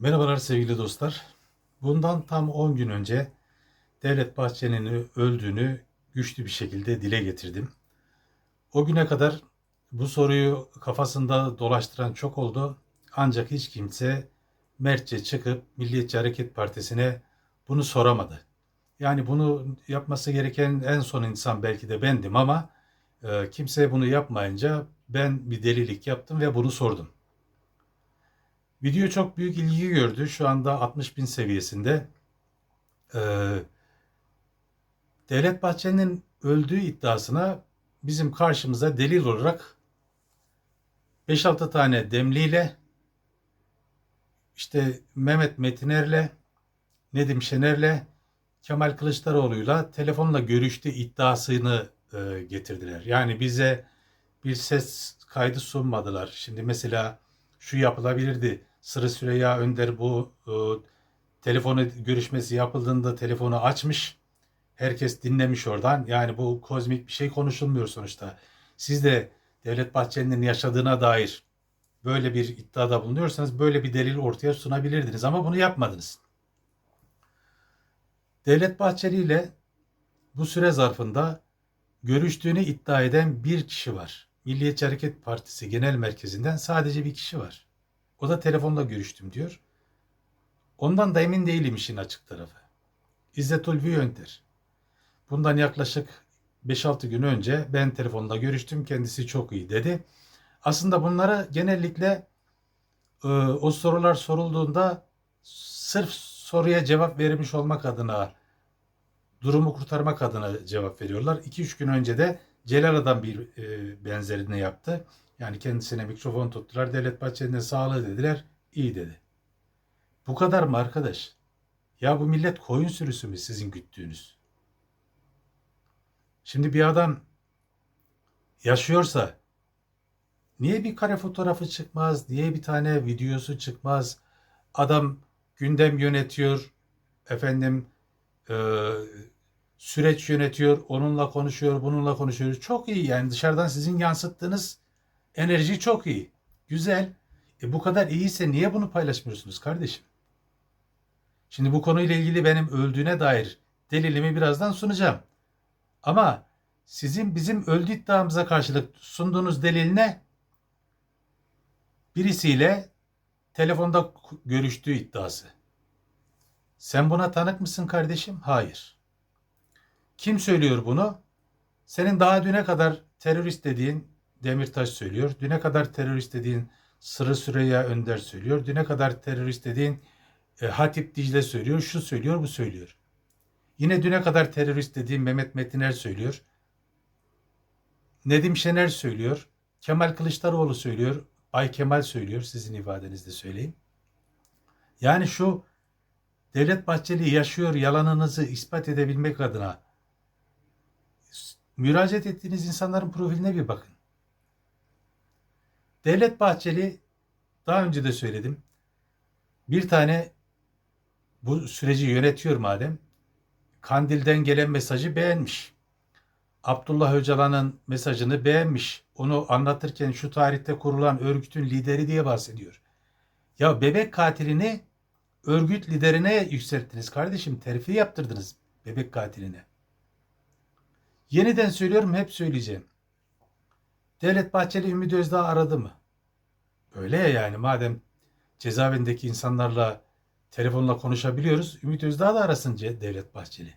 Merhabalar sevgili dostlar. Bundan tam 10 gün önce Devlet Bahçeli'nin öldüğünü güçlü bir şekilde dile getirdim. O güne kadar bu soruyu kafasında dolaştıran çok oldu. Ancak hiç kimse mertçe çıkıp Milliyetçi Hareket Partisi'ne bunu soramadı. Yani bunu yapması gereken en son insan belki de bendim ama e, kimse bunu yapmayınca ben bir delilik yaptım ve bunu sordum. Video çok büyük ilgi gördü. Şu anda 60 bin seviyesinde. Ee, Devlet Bahçeli'nin öldüğü iddiasına bizim karşımıza delil olarak 5-6 tane demliyle işte Mehmet Metiner'le Nedim Şener'le Kemal Kılıçdaroğlu'yla telefonla görüştü iddiasını e, getirdiler. Yani bize bir ses kaydı sunmadılar. Şimdi mesela şu yapılabilirdi. Sırrı Süreyya Önder bu e, telefonu görüşmesi yapıldığında telefonu açmış. Herkes dinlemiş oradan. Yani bu kozmik bir şey konuşulmuyor sonuçta. Siz de Devlet Bahçeli'nin yaşadığına dair böyle bir iddiada bulunuyorsanız böyle bir delil ortaya sunabilirdiniz ama bunu yapmadınız. Devlet Bahçeli ile bu süre zarfında görüştüğünü iddia eden bir kişi var. Milliyetçi Hareket Partisi Genel Merkezi'nden sadece bir kişi var. O da telefonla görüştüm diyor. Ondan da emin değilim işin açık tarafı. İzzet Ulvi Yönter. Bundan yaklaşık 5-6 gün önce ben telefonla görüştüm. Kendisi çok iyi dedi. Aslında bunlara genellikle e, o sorular sorulduğunda sırf soruya cevap vermiş olmak adına durumu kurtarmak adına cevap veriyorlar. 2-3 gün önce de Celala'dan bir e, benzerini yaptı. Yani kendisine mikrofon tuttular. Devlet Bahçeli'ne sağlığı dediler. iyi dedi. Bu kadar mı arkadaş? Ya bu millet koyun sürüsü mü sizin güttüğünüz? Şimdi bir adam yaşıyorsa niye bir kare fotoğrafı çıkmaz? Niye bir tane videosu çıkmaz? Adam gündem yönetiyor. Efendim e, süreç yönetiyor. Onunla konuşuyor, bununla konuşuyor. Çok iyi yani dışarıdan sizin yansıttığınız Enerji çok iyi. Güzel. E bu kadar iyiyse niye bunu paylaşmıyorsunuz kardeşim? Şimdi bu konuyla ilgili benim öldüğüne dair delilimi birazdan sunacağım. Ama sizin bizim öldü iddiamıza karşılık sunduğunuz delil ne? Birisiyle telefonda görüştüğü iddiası. Sen buna tanık mısın kardeşim? Hayır. Kim söylüyor bunu? Senin daha düne kadar terörist dediğin Demirtaş söylüyor. Düne kadar terörist dediğin Sırrı Süreyya Önder söylüyor. Düne kadar terörist dediğin e, Hatip Dicle söylüyor. Şu söylüyor, bu söylüyor. Yine düne kadar terörist dediğin Mehmet Metiner söylüyor. Nedim Şener söylüyor. Kemal Kılıçdaroğlu söylüyor. Bay Kemal söylüyor. Sizin ifadenizde söyleyeyim. Yani şu Devlet Bahçeli yaşıyor yalanınızı ispat edebilmek adına müracaat ettiğiniz insanların profiline bir bakın. Devlet Bahçeli daha önce de söyledim. Bir tane bu süreci yönetiyor madem. Kandil'den gelen mesajı beğenmiş. Abdullah Öcalan'ın mesajını beğenmiş. Onu anlatırken şu tarihte kurulan örgütün lideri diye bahsediyor. Ya bebek katilini örgüt liderine yükselttiniz kardeşim. Terfi yaptırdınız bebek katiline. Yeniden söylüyorum hep söyleyeceğim. Devlet Bahçeli Ümit Özdağ aradı mı? Öyle ya yani madem cezaevindeki insanlarla telefonla konuşabiliyoruz. Ümit Özdağ da arasın Devlet Bahçeli.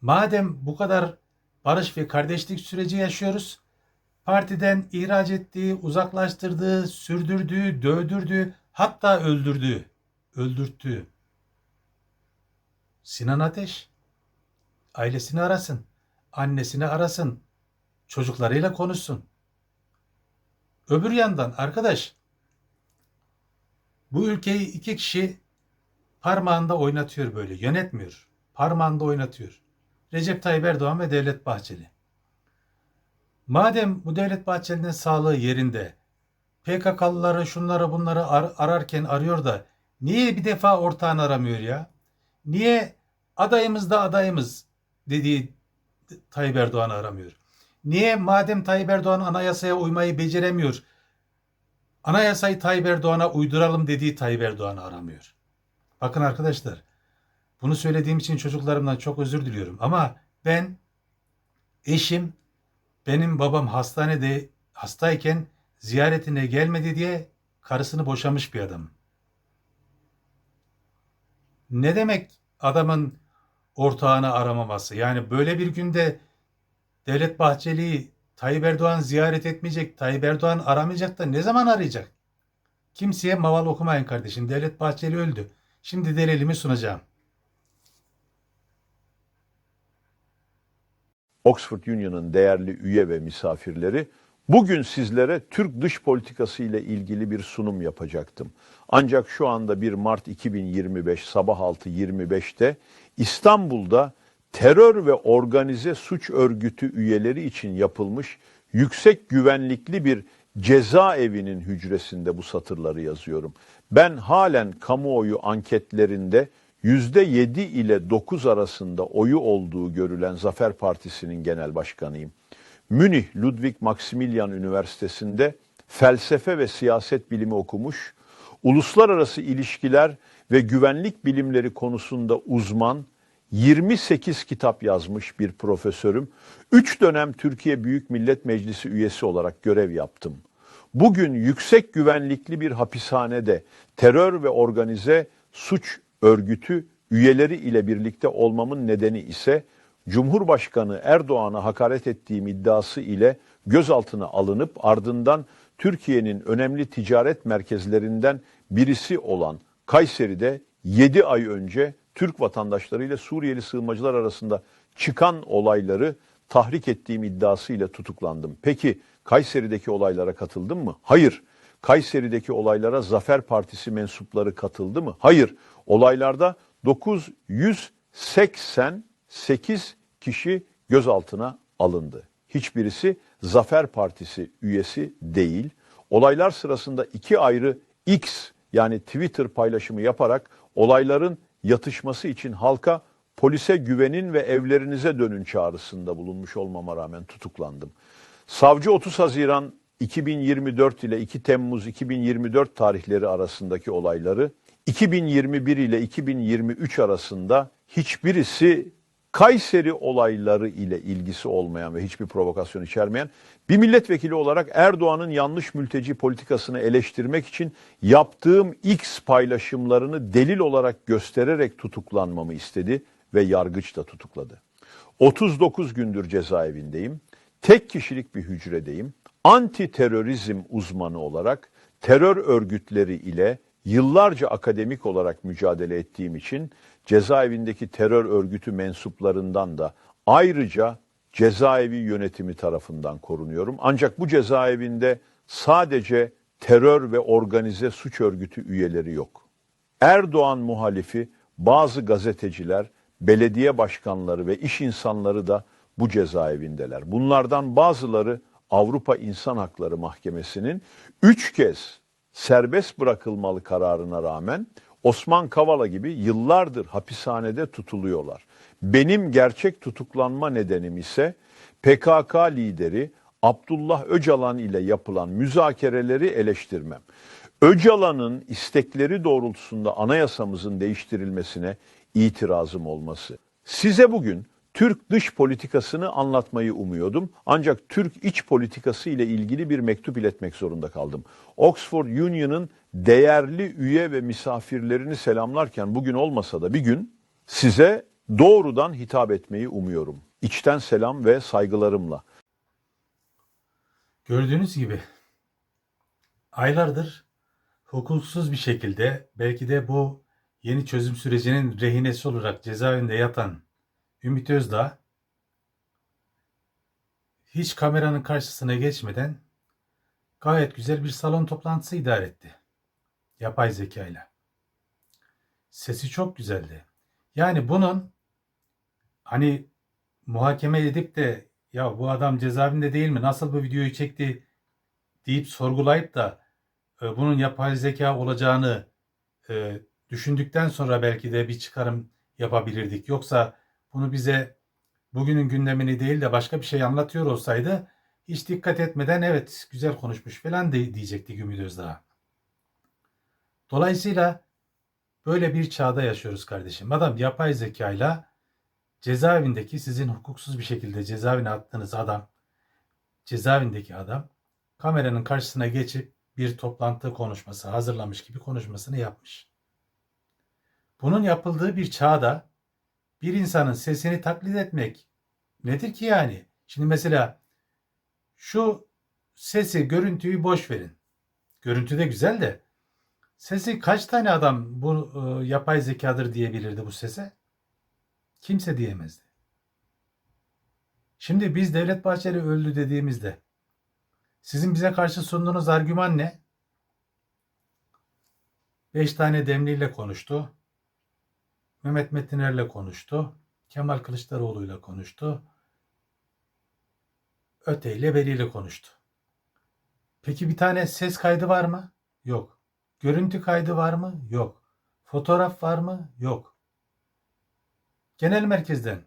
Madem bu kadar barış ve kardeşlik süreci yaşıyoruz, partiden ihraç ettiği, uzaklaştırdığı, sürdürdüğü, dövdürdüğü, hatta öldürdüğü, öldürttüğü Sinan Ateş ailesini arasın, annesini arasın, çocuklarıyla konuşsun. Öbür yandan arkadaş bu ülkeyi iki kişi parmağında oynatıyor böyle yönetmiyor. Parmağında oynatıyor. Recep Tayyip Erdoğan ve Devlet Bahçeli. Madem bu Devlet Bahçeli'nin sağlığı yerinde PKK'lıları şunları bunları ar- ararken arıyor da niye bir defa ortağını aramıyor ya? Niye adayımız da adayımız dediği Tayyip Erdoğan'ı aramıyor? Niye madem Tayyip Erdoğan anayasaya uymayı beceremiyor, Anayasayı Tayyip Erdoğan'a uyduralım dediği Tayyip Erdoğan'ı aramıyor. Bakın arkadaşlar, bunu söylediğim için çocuklarımdan çok özür diliyorum ama ben eşim benim babam hastanede hastayken ziyaretine gelmedi diye karısını boşamış bir adam. Ne demek adamın ortağını aramaması? Yani böyle bir günde Devlet Bahçeli'yi Tayyip Erdoğan ziyaret etmeyecek, Tayyip Erdoğan aramayacak da ne zaman arayacak? Kimseye maval okumayın kardeşim. Devlet Bahçeli öldü. Şimdi delilimi sunacağım. Oxford Union'ın değerli üye ve misafirleri, bugün sizlere Türk dış politikası ile ilgili bir sunum yapacaktım. Ancak şu anda 1 Mart 2025 sabah 6.25'te İstanbul'da terör ve organize suç örgütü üyeleri için yapılmış yüksek güvenlikli bir cezaevinin hücresinde bu satırları yazıyorum. Ben halen kamuoyu anketlerinde %7 ile 9 arasında oyu olduğu görülen Zafer Partisi'nin genel başkanıyım. Münih Ludwig Maximilian Üniversitesi'nde felsefe ve siyaset bilimi okumuş, uluslararası ilişkiler ve güvenlik bilimleri konusunda uzman, 28 kitap yazmış bir profesörüm. 3 dönem Türkiye Büyük Millet Meclisi üyesi olarak görev yaptım. Bugün yüksek güvenlikli bir hapishanede terör ve organize suç örgütü üyeleri ile birlikte olmamın nedeni ise Cumhurbaşkanı Erdoğan'a hakaret ettiğim iddiası ile gözaltına alınıp ardından Türkiye'nin önemli ticaret merkezlerinden birisi olan Kayseri'de 7 ay önce Türk vatandaşları ile Suriyeli sığınmacılar arasında çıkan olayları tahrik ettiğim iddiasıyla tutuklandım. Peki Kayseri'deki olaylara katıldım mı? Hayır. Kayseri'deki olaylara Zafer Partisi mensupları katıldı mı? Hayır. Olaylarda 988 kişi gözaltına alındı. Hiçbirisi Zafer Partisi üyesi değil. Olaylar sırasında iki ayrı X yani Twitter paylaşımı yaparak olayların yatışması için halka polise güvenin ve evlerinize dönün çağrısında bulunmuş olmama rağmen tutuklandım. Savcı 30 Haziran 2024 ile 2 Temmuz 2024 tarihleri arasındaki olayları 2021 ile 2023 arasında hiçbirisi Kayseri olayları ile ilgisi olmayan ve hiçbir provokasyon içermeyen bir milletvekili olarak Erdoğan'ın yanlış mülteci politikasını eleştirmek için yaptığım X paylaşımlarını delil olarak göstererek tutuklanmamı istedi ve yargıç da tutukladı. 39 gündür cezaevindeyim. Tek kişilik bir hücredeyim. Anti terörizm uzmanı olarak terör örgütleri ile yıllarca akademik olarak mücadele ettiğim için cezaevindeki terör örgütü mensuplarından da ayrıca cezaevi yönetimi tarafından korunuyorum. Ancak bu cezaevinde sadece terör ve organize suç örgütü üyeleri yok. Erdoğan muhalifi bazı gazeteciler, belediye başkanları ve iş insanları da bu cezaevindeler. Bunlardan bazıları Avrupa İnsan Hakları Mahkemesi'nin üç kez serbest bırakılmalı kararına rağmen Osman Kavala gibi yıllardır hapishanede tutuluyorlar. Benim gerçek tutuklanma nedenim ise PKK lideri Abdullah Öcalan ile yapılan müzakereleri eleştirmem. Öcalan'ın istekleri doğrultusunda anayasamızın değiştirilmesine itirazım olması. Size bugün Türk dış politikasını anlatmayı umuyordum. Ancak Türk iç politikası ile ilgili bir mektup iletmek zorunda kaldım. Oxford Union'ın değerli üye ve misafirlerini selamlarken bugün olmasa da bir gün size doğrudan hitap etmeyi umuyorum. İçten selam ve saygılarımla. Gördüğünüz gibi aylardır hukuksuz bir şekilde belki de bu yeni çözüm sürecinin rehinesi olarak cezaevinde yatan Ümit Özdağ hiç kameranın karşısına geçmeden gayet güzel bir salon toplantısı idare etti. Yapay zekayla. Sesi çok güzeldi. Yani bunun hani muhakeme edip de ya bu adam cezaevinde değil mi? Nasıl bu videoyu çekti deyip sorgulayıp da e, bunun yapay zeka olacağını e, düşündükten sonra belki de bir çıkarım yapabilirdik. Yoksa bunu bize bugünün gündemini değil de başka bir şey anlatıyor olsaydı hiç dikkat etmeden evet güzel konuşmuş falan de, diyecekti Ümit Özdağ. Dolayısıyla böyle bir çağda yaşıyoruz kardeşim. Adam yapay zekayla cezaevindeki sizin hukuksuz bir şekilde cezaevine attığınız adam, cezaevindeki adam kameranın karşısına geçip bir toplantı konuşması hazırlamış gibi konuşmasını yapmış. Bunun yapıldığı bir çağda bir insanın sesini taklit etmek nedir ki yani? Şimdi mesela şu sesi, görüntüyü boş verin. Görüntü de güzel de sesi kaç tane adam bu e, yapay zekadır diyebilirdi bu sese? Kimse diyemezdi. Şimdi biz Devlet Bahçeli öldü dediğimizde sizin bize karşı sunduğunuz argüman ne? Beş tane demliyle konuştu. Mehmet Metiner'le konuştu. Kemal Kılıçdaroğlu'yla konuştu. Öteyle Veli'yle konuştu. Peki bir tane ses kaydı var mı? Yok. Görüntü kaydı var mı? Yok. Fotoğraf var mı? Yok. Genel merkezden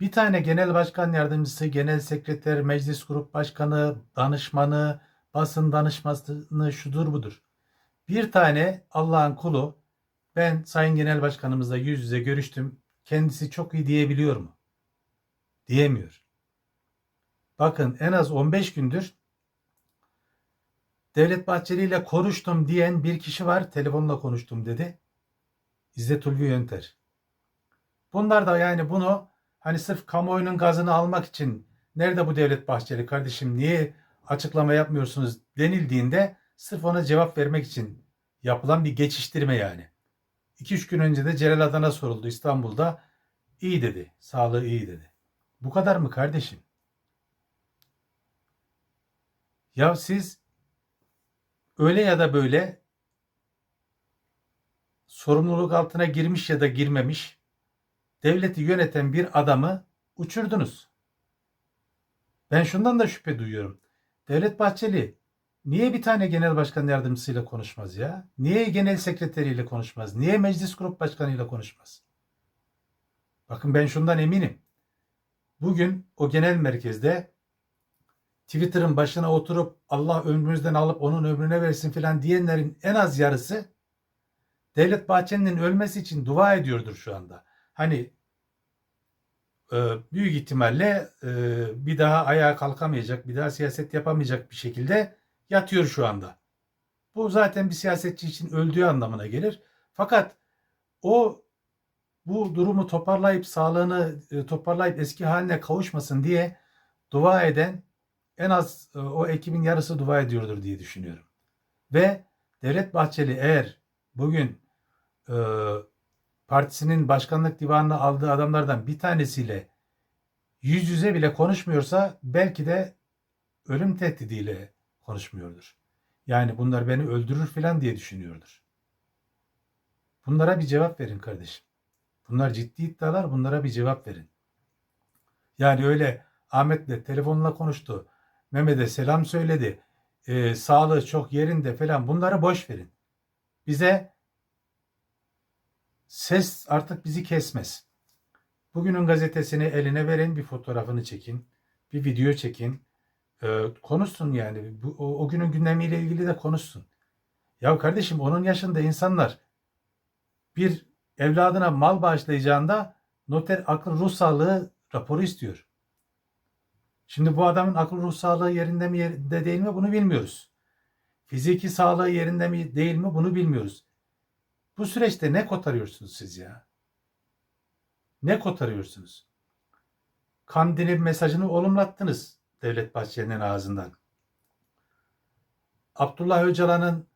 bir tane genel başkan yardımcısı, genel sekreter, meclis grup başkanı, danışmanı, basın danışmanı şudur budur. Bir tane Allah'ın kulu ben Sayın Genel Başkanımızla yüz yüze görüştüm. Kendisi çok iyi diyebiliyor mu? Diyemiyor. Bakın en az 15 gündür Devlet Bahçeli ile konuştum diyen bir kişi var. Telefonla konuştum dedi. İzzet Ulvi Yönter. Bunlar da yani bunu hani sırf kamuoyunun gazını almak için nerede bu Devlet Bahçeli kardeşim niye açıklama yapmıyorsunuz denildiğinde sırf ona cevap vermek için yapılan bir geçiştirme yani. 2-3 gün önce de Celal Adana soruldu İstanbul'da. İyi dedi. Sağlığı iyi dedi. Bu kadar mı kardeşim? Ya siz öyle ya da böyle sorumluluk altına girmiş ya da girmemiş devleti yöneten bir adamı uçurdunuz. Ben şundan da şüphe duyuyorum. Devlet Bahçeli niye bir tane genel başkan yardımcısıyla konuşmaz ya? Niye genel sekreteriyle konuşmaz? Niye meclis grup başkanıyla konuşmaz? Bakın ben şundan eminim. Bugün o genel merkezde Twitter'ın başına oturup Allah ömrümüzden alıp onun ömrüne versin filan diyenlerin en az yarısı Devlet Bahçeli'nin ölmesi için dua ediyordur şu anda. Hani e, büyük ihtimalle e, bir daha ayağa kalkamayacak, bir daha siyaset yapamayacak bir şekilde yatıyor şu anda. Bu zaten bir siyasetçi için öldüğü anlamına gelir. Fakat o bu durumu toparlayıp sağlığını e, toparlayıp eski haline kavuşmasın diye dua eden en az e, o ekibin yarısı dua ediyordur diye düşünüyorum. Ve Devlet Bahçeli eğer bugün e, partisinin başkanlık divanına aldığı adamlardan bir tanesiyle yüz yüze bile konuşmuyorsa belki de ölüm tehdidiyle konuşmuyordur. Yani bunlar beni öldürür falan diye düşünüyordur. Bunlara bir cevap verin kardeşim. Bunlar ciddi iddialar bunlara bir cevap verin. Yani öyle Ahmet'le telefonla konuştu. Mehmet'e selam söyledi. E, sağlığı çok yerinde falan bunları boş verin. Bize ses artık bizi kesmez. Bugünün gazetesini eline verin, bir fotoğrafını çekin, bir video çekin. E, konuşsun yani. Bu, o, o günün gündemiyle ilgili de konuşsun. Ya kardeşim onun yaşında insanlar bir evladına mal bağışlayacağında noter akıl ruh sağlığı raporu istiyor. Şimdi bu adamın akıl ruh sağlığı yerinde mi yerinde değil mi bunu bilmiyoruz. Fiziki sağlığı yerinde mi değil mi bunu bilmiyoruz. Bu süreçte ne kotarıyorsunuz siz ya? Ne kotarıyorsunuz? Kandil'in mesajını olumlattınız Devlet Bahçeli'nin ağzından. Abdullah Öcalan'ın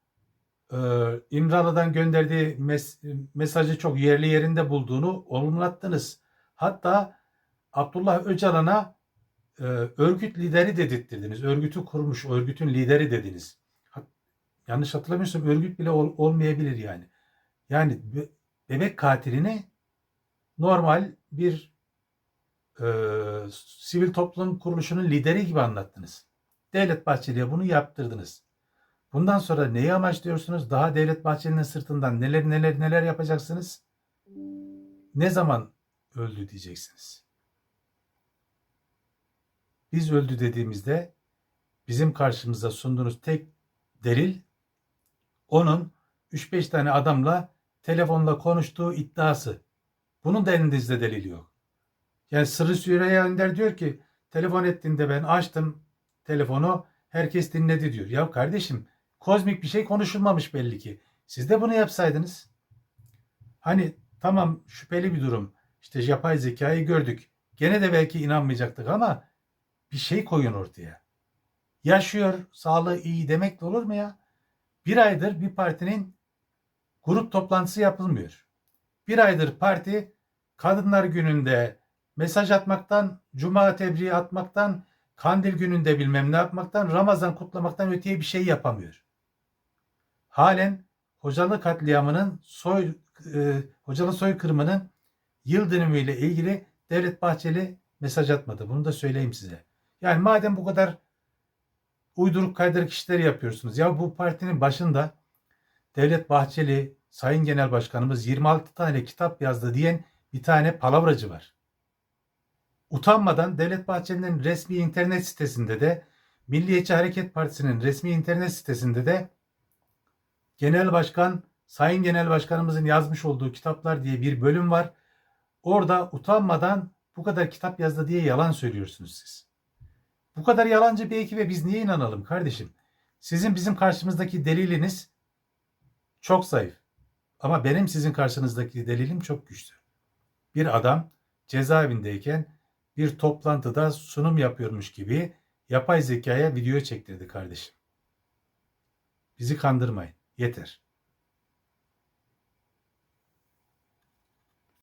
e, İmralı'dan gönderdiği mes mesajı çok yerli yerinde bulduğunu olumlattınız. Hatta Abdullah Öcalan'a e, örgüt lideri dedirttirdiniz. Örgütü kurmuş, örgütün lideri dediniz. Yanlış hatırlamıyorsam örgüt bile ol, olmayabilir yani. Yani be, bebek katilini normal bir e, sivil toplum kuruluşunun lideri gibi anlattınız. Devlet Bahçeli'ye bunu yaptırdınız. Bundan sonra neyi amaçlıyorsunuz? Daha Devlet Bahçeli'nin sırtından neler neler neler yapacaksınız? Ne zaman öldü diyeceksiniz? biz öldü dediğimizde bizim karşımıza sunduğunuz tek delil onun 3-5 tane adamla telefonla konuştuğu iddiası. Bunun da elinizde delil yok. Yani Sırrı Süreyya Önder diyor ki telefon ettiğinde ben açtım telefonu herkes dinledi diyor. Ya kardeşim kozmik bir şey konuşulmamış belli ki. Siz de bunu yapsaydınız. Hani tamam şüpheli bir durum. İşte yapay zekayı gördük. Gene de belki inanmayacaktık ama bir şey koyun ortaya. Yaşıyor, sağlığı iyi demek de olur mu ya? Bir aydır bir partinin grup toplantısı yapılmıyor. Bir aydır parti Kadınlar Günü'nde mesaj atmaktan, Cuma tebriği atmaktan, Kandil Günü'nde bilmem ne yapmaktan, Ramazan kutlamaktan öteye bir şey yapamıyor. Halen Hocalı katliamının soy e, Hocalı soykırımının yıl dönümüyle ilgili Devlet Bahçeli mesaj atmadı. Bunu da söyleyeyim size. Yani madem bu kadar uyduruk kaydırık işleri yapıyorsunuz. Ya bu partinin başında Devlet Bahçeli, Sayın Genel Başkanımız 26 tane kitap yazdı diyen bir tane palavracı var. Utanmadan Devlet Bahçeli'nin resmi internet sitesinde de Milliyetçi Hareket Partisi'nin resmi internet sitesinde de Genel Başkan, Sayın Genel Başkanımızın yazmış olduğu kitaplar diye bir bölüm var. Orada utanmadan bu kadar kitap yazdı diye yalan söylüyorsunuz siz. Bu kadar yalancı bir ekibe biz niye inanalım kardeşim? Sizin bizim karşımızdaki deliliniz çok zayıf. Ama benim sizin karşınızdaki delilim çok güçlü. Bir adam cezaevindeyken bir toplantıda sunum yapıyormuş gibi yapay zekaya video çektirdi kardeşim. Bizi kandırmayın. Yeter.